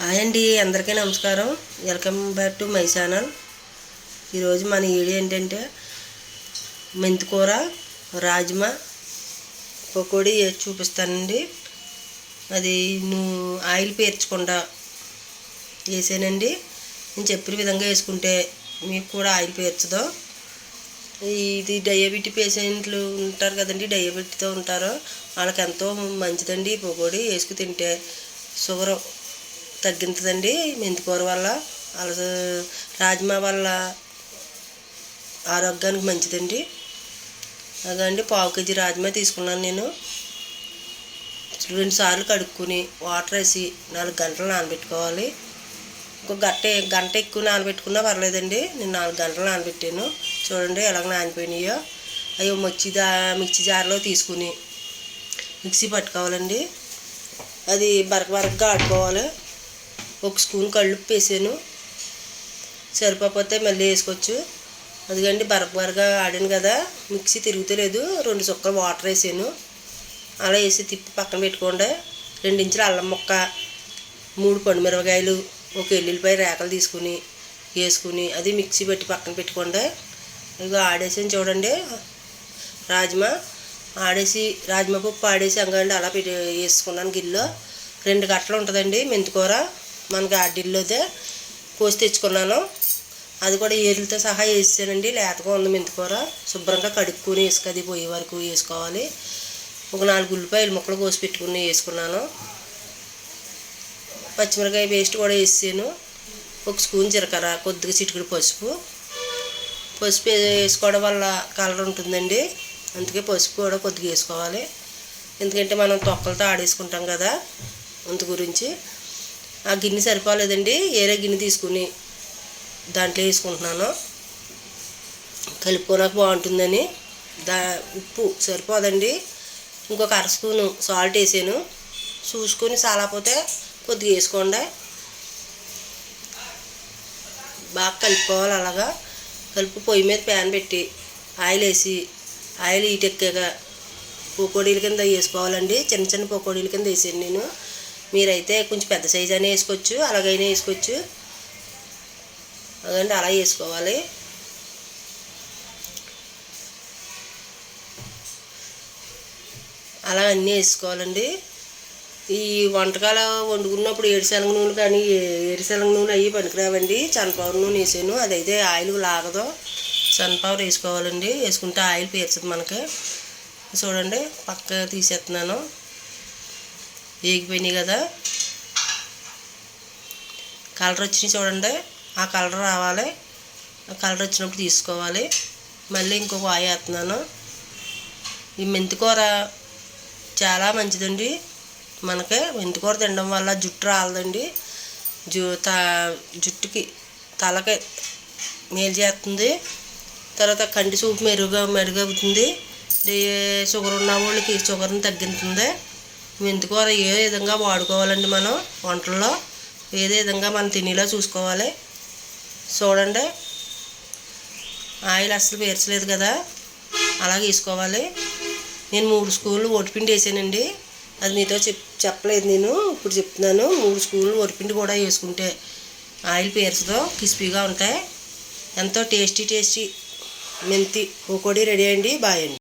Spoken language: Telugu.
హాయ్ అండి అందరికీ నమస్కారం. Welcome back to my channel. ఈరోజు మన వీడియో ఏంటంటే మెంతికూర రాజ్మా పకోడీ చూపిస్తానండి. అది నువ్వు ఆయిల్ పేర్చకుండా వేసానండి. నేను చెప్పిన విధంగా వేసుకుంటే మీకు కూడా ఆయిల్ పేర్చదు. ఇది డయాబెటీ పేషెంట్లు ఉంటారు కదండి డయాబెటీతో ఉంటారు. వాళ్ళకి ఎంతో మంచిదండి ఈ పకోడీ. వేసుకు తింటే షుగర్ తగ్గిందండి మెంతికూర వల్ల. అలస రాజ్మా వల్ల ఆరోగ్యానికి మంచిదండి. అదండి పావు కేజీ రాజ్మా తీసుకున్నాను నేను. రెండు సార్లు కడుక్కుని వాటర్ వేసి నాలుగు గంటలు నానబెట్టుకోవాలి. ఒక గంట గంట ఎక్కువ నానబెట్టుకున్నా పర్లేదండి. నేను నాలుగు గంటలు నానబెట్టాను. చూడండి ఎలాగ నానిపోయినాయో. అవి మిక్సీ దా మిక్సీ జార్లో తీసుకుని మిక్సీ పట్టుకోవాలండి. అది బరక బరకగా ఆడుకోవాలి. ఒక స్పూన్ కళ్ళుప్పు వేసాను. సరిపోతే మళ్ళీ వేసుకోవచ్చు. అదిగండి బరక బరగా ఆడాను కదా. మిక్సీ తిరుగుతలేదు. రెండు చుక్కలు వాటర్ వేసాను. అలా వేసి తిప్పి పక్కన పెట్టుకోండి. రెండు అల్లం ముక్క మూడు పండుమిరపకాయలు ఒక ఎల్లుల్లిపాయ రేకలు తీసుకుని వేసుకుని అది మిక్సీ పెట్టి పక్కన పెట్టుకోండి. ఇదిగో ఆడేసాను చూడండి. రాజ్మా ఆడేసి రాజ్మా పప్పు ఆడేసి అంగండి అలా పెట్టి వేసుకున్నాను గిల్లో రెండు గట్టలు ఉంటుందండి మెంతికూర. మనకి డిల్లోదే కోసి తెచ్చుకున్నాను. అది కూడా ఏరులతో సహా వేసేసానండి. లేతగా ఉంది మెంతికూర శుభ్రంగా కడుక్కుని ఇసుక అది పోయే వరకు వేసుకోవాలి. ఒక నాలుగు ఉల్లిపాయలు ముక్కలు కోసి పెట్టుకుని వేసుకున్నాను. పచ్చిమిరకాయ పేస్ట్ కూడా వేసాను. ఒక స్పూన్ జీలకర్ర కొద్దిగా చిటికడు పసుపు. పసుపు వేసుకోవడం వల్ల కలర్ ఉంటుందండి. అందుకే పసుపు కూడా కొద్దిగా వేసుకోవాలి. ఎందుకంటే మనం తొక్కలతో ఆడేసుకుంటాం కదా. అందు గురించి. ఆ గిన్నె సరిపోలేదండి ఏరే గిన్నె తీసుకుని దాంట్లో వేసుకుంటున్నాను. కలుపుకోనక బాగుంటుందని. దా ఉప్పు సరిపోదండి. ఇంకొక అర స్పూను సాల్ట్ వేసాను. చూసుకొని సాలపోతే కొద్దిగా వేసుకోండి. బాగా కలుపుకోవాలి అలాగా. కలుపు పొయ్యి మీద ప్యాన్ పెట్టి ఆయిల్ వేసి ఆయిల్ ఈటెక్కాక పకోడీల కింద వేసుకోవాలండి. చిన్న చిన్న పకోడీల కింద వేసాను నేను. మీరైతే కొంచెం పెద్ద సైజు అయినా వేసుకోవచ్చు అలాగైనా వేసుకోవచ్చు. అదండి అలా వేసుకోవాలి. అలా అన్నీ వేసుకోవాలండి. ఈ వంటకాలు వండుకున్నప్పుడు ఏడుశనగ నూనె కానీ ఏడుశనగ నూనె అవి పనికిరావండి. సన్ఫ్లవర్ నూనె వేసాను. అదైతే ఆయిల్ లాగదు. సన్ఫ్లవర్ వేసుకోవాలండి. వేసుకుంటే ఆయిల్ పీర్చదు మనకి. చూడండి పక్క తీసేస్తున్నాను. వేగిపోయినాయి కదా. కలర్ వచ్చినాయి చూడండి. ఆ కలర్ రావాలి. ఆ కలర్ వచ్చినప్పుడు తీసుకోవాలి. మళ్ళీ ఇంకొక ఆయ వేస్తున్నాను. ఈ మెంతికూర చాలా మంచిదండి. మనకి మెంతికూర తినడం వల్ల జుట్టు రాలదండి. జు త జుట్టుకి తలకి మేలు చేస్తుంది. తర్వాత కంటి చూపు మెరుగు మెరుగవుతుంది. షుగర్ ఉన్న వాళ్ళకి షుగర్ని తగ్గుతుంది. మెంతికూర ఏ విధంగా వాడుకోవాలండి మనం వంటల్లో? ఏదే విధంగా మనం తినేలా చూసుకోవాలి? చూడండి. ఆయిల్ అస్సలు పేర్చలేదు కదా. అలాగే వేసుకోవాలి నేను మూడు స్కూళ్ళు ఒడిపిండి వేసానండి. అది మీతో చెప్ చెప్పలేదు నేను. ఇప్పుడు చెప్తున్నాను. మూడు స్కూళ్ళు ఒడిపిండి కూడా వేసుకుంటే ఆయిల్ పేర్చదో. క్రిస్పీగా ఉంటాయి. ఎంతో టేస్టీ టేస్టీ మెంతి పకోడీ రెడీ అండి బాయ్ అండి.